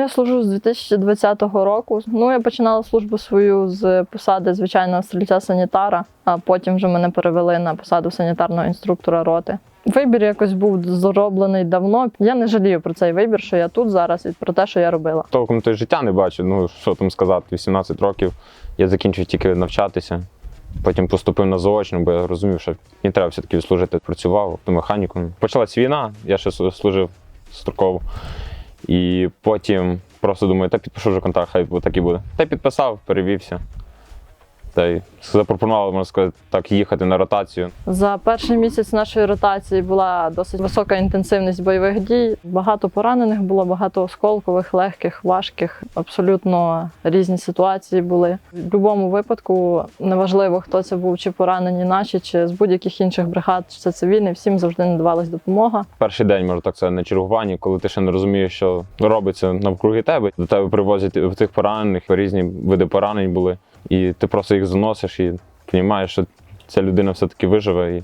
Я служу з 2020 року. Ну, я починала службу свою з посади звичайного стрільця-санітара, а потім вже мене перевели на посаду санітарного інструктора роти. Вибір якось був зроблений давно. Я не жалію про цей вибір, що я тут зараз, і про те, що я робила. Толком то життя не бачу. Ну що там сказати, 18 років я закінчив тільки навчатися. Потім поступив на заочну, бо я розумів, що мені треба все-таки відслужити. Працював автомеханіком. Почалась війна, я ще служив строково. І потім просто думаю, та підпишу вже контракт, хай так і буде. Та підписав, перевівся. Та й запропонували, можна сказати, так, їхати на ротацію. За перший місяць нашої ротації була досить висока інтенсивність бойових дій. Багато поранених було, багато осколкових, легких, важких. Абсолютно різні ситуації були. В будь-якому випадку неважливо, хто це був, чи поранені наші, чи з будь-яких інших бригад, чи це цивільний, всім завжди надавалась допомога. Перший день, можна так сказати, на чергуванні, коли ти ще не розумієш, що робиться навкруги тебе. До тебе привозять тих поранених, різні види поранень були. І ти просто їх заносиш і розумієш, що ця людина все-таки виживе, і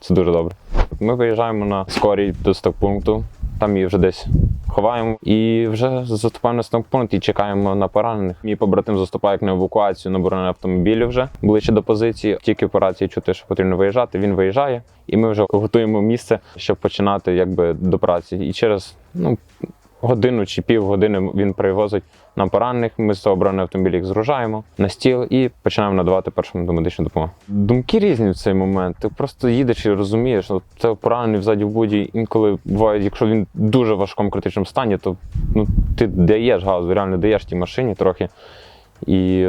це дуже добре. Ми виїжджаємо на скорій до стокпункту, там її вже десь ховаємо і вже заступаємо на стокпункт і чекаємо на поранених. Мій побратим заступає як на евакуацію на бронений автомобілі вже ближче до позиції. Тільки по рації чути, що потрібно виїжджати. Він виїжджає, і ми вже готуємо місце, щоб починати якби до праці. І через ну годину чи півгодини він привозить нам поранених. Ми з того обраного автомобіля їх згружаємо на стіл і починаємо надавати першу медичну допомогу. Думки різні в цей момент. Ти просто їдеш і розумієш, що це поранений взаді в буді. Інколи буває, якщо він в дуже важкому критичному стані, то ну ти даєш газу, реально даєш тій машині трохи. І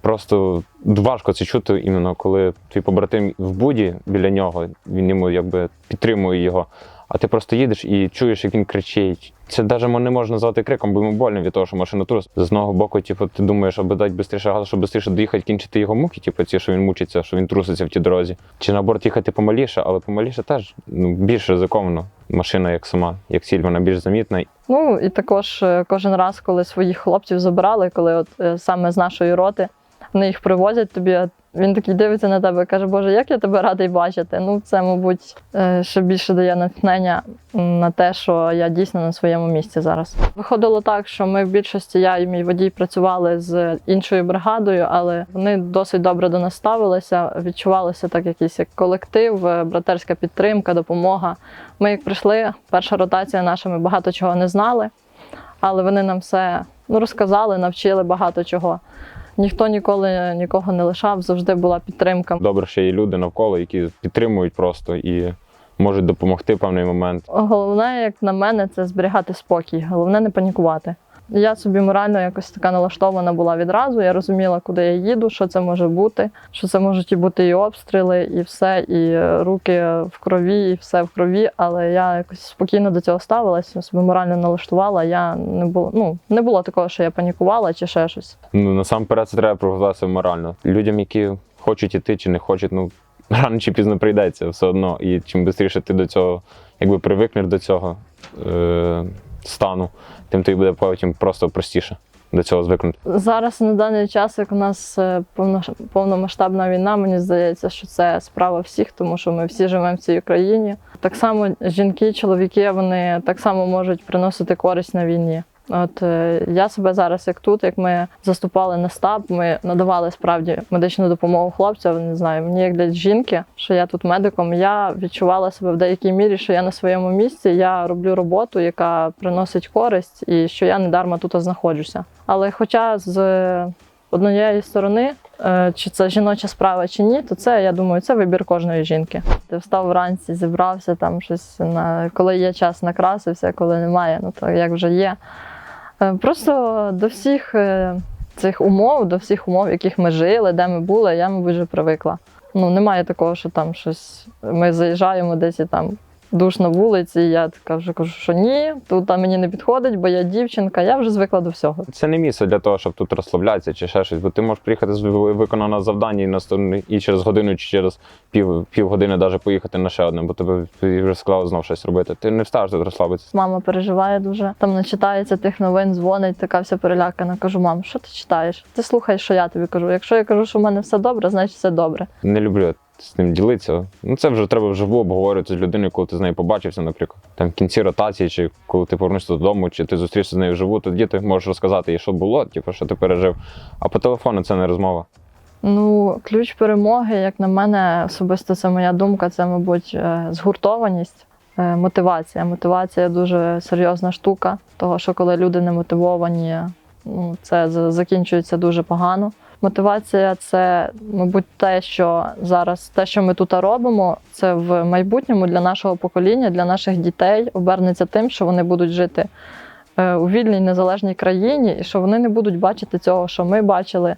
просто важко це чути, іменно коли твій побратим в буді біля нього, він йому якби підтримує його. А ти просто їдеш і чуєш, як він кричить. Це навіть не можна назвати криком, бо йому больно від того, що машина трус. З одного боку, типу, ти думаєш, аби дати швидше газу, щоб швидше доїхати, кінчити його муки, типу, ці, що він мучиться, що він труситься в тій дорозі. Чи наоборот їхати помаліше, але помаліше теж ну, більш ризиковано. Машина як сама, як ціль, вона більш замітна. Ну і також е, кожен раз, коли своїх хлопців забирали, коли от е, саме з нашої роти вони їх привозять тобі. Він такий дивиться на тебе каже, Боже, як я тебе радий бачити. Ну, це, мабуть, е, ще більше дає натхнення на те, що я дійсно на своєму місці зараз. Виходило так, що ми в більшості, я і мій водій працювали з іншою бригадою, але вони досить добре до нас ставилися. Відчувалося так, якийсь як колектив, е, братерська підтримка, допомога. Ми як прийшли, перша ротація наша, ми багато чого не знали, але вони нам все ну, розказали, навчили багато чого. Ніхто ніколи нікого не лишав, завжди була підтримка. Добре, що є люди навколо, які підтримують просто і можуть допомогти в певний момент. Головне, як на мене, це зберігати спокій. Головне не панікувати. Я собі морально якось така налаштована була відразу. Я розуміла, куди я їду, що це може бути, що це можуть і бути і обстріли, і все, і е, руки в крові, і все в крові. Але я якось спокійно до цього ставилася, себе морально налаштувала. Я не було, ну не було такого, що я панікувала чи ще щось. Ну насамперед це треба приготуватися морально. Людям, які хочуть іти чи не хочуть, ну рано чи пізно прийдеться все одно. І чим швидше ти до цього, якби привикнеш до цього е- стану, тим тобі буде потім просто простіше до цього звикнути. Зараз на даний час, як у нас е, повномасштабна війна, мені здається, що це справа всіх, тому що ми всі живемо в цій країні. Так само жінки, чоловіки, вони так само можуть приносити користь на війні. От е, я себе зараз, як тут, як ми заступали на штаб, ми надавали справді медичну допомогу хлопцям. Не знаю, мені як для жінки, що я тут медиком, я відчувала себе в деякій мірі, що я на своєму місці, я роблю роботу, яка приносить користь, і що я недарма тут знаходжуся. Але хоча з однієї сторони, е, чи це жіноча справа чи ні, то це я думаю, це вибір кожної жінки. Ти встав вранці, зібрався там щось на коли є час накрасився, коли немає, ну то як вже є. Е, Просто до всіх е, цих умов, до всіх умов, в яких ми жили, де ми були, я, мабуть, вже привикла. Ну, немає такого, що там щось. Ми заїжджаємо десь і там душ на вулиці. і Я така вже кажу, що ні, тут там мені не підходить, бо я дівчинка, я вже звикла до всього. Це не місце для того, щоб тут розслаблятися чи ще щось, бо ти можеш приїхати з виконане завдання і на і через годину чи через пів, півгодини навіть поїхати на ще одне, бо тебе вже сказали знов щось робити. Ти не встаєш тут розслабитися. Мама переживає дуже. Там начитається тих новин, дзвонить, така вся перелякана. Кажу, мам, що ти читаєш? Ти слухай, що я тобі кажу. Якщо я кажу, що в мене все добре, значить все добре. Не люблю з ним ділитися. Ну це вже треба вживу обговорювати з людиною, коли ти з нею побачився, наприклад, там в кінці ротації, чи коли ти повернешся додому, чи ти зустрівся з нею вживу, тоді ти можеш розказати їй, що було, типу, що ти пережив. А по телефону це не розмова. Ну, ключ перемоги, як на мене, особисто це моя думка, це, мабуть, е, згуртованість, е, мотивація. Мотивація дуже серйозна штука, того що коли люди не мотивовані, ну, це закінчується дуже погано. Мотивація це, мабуть, те, що зараз те, що ми тут робимо, це в майбутньому для нашого покоління, для наших дітей обернеться тим, що вони будуть жити е, у вільній незалежній країні, і що вони не будуть бачити цього, що ми бачили.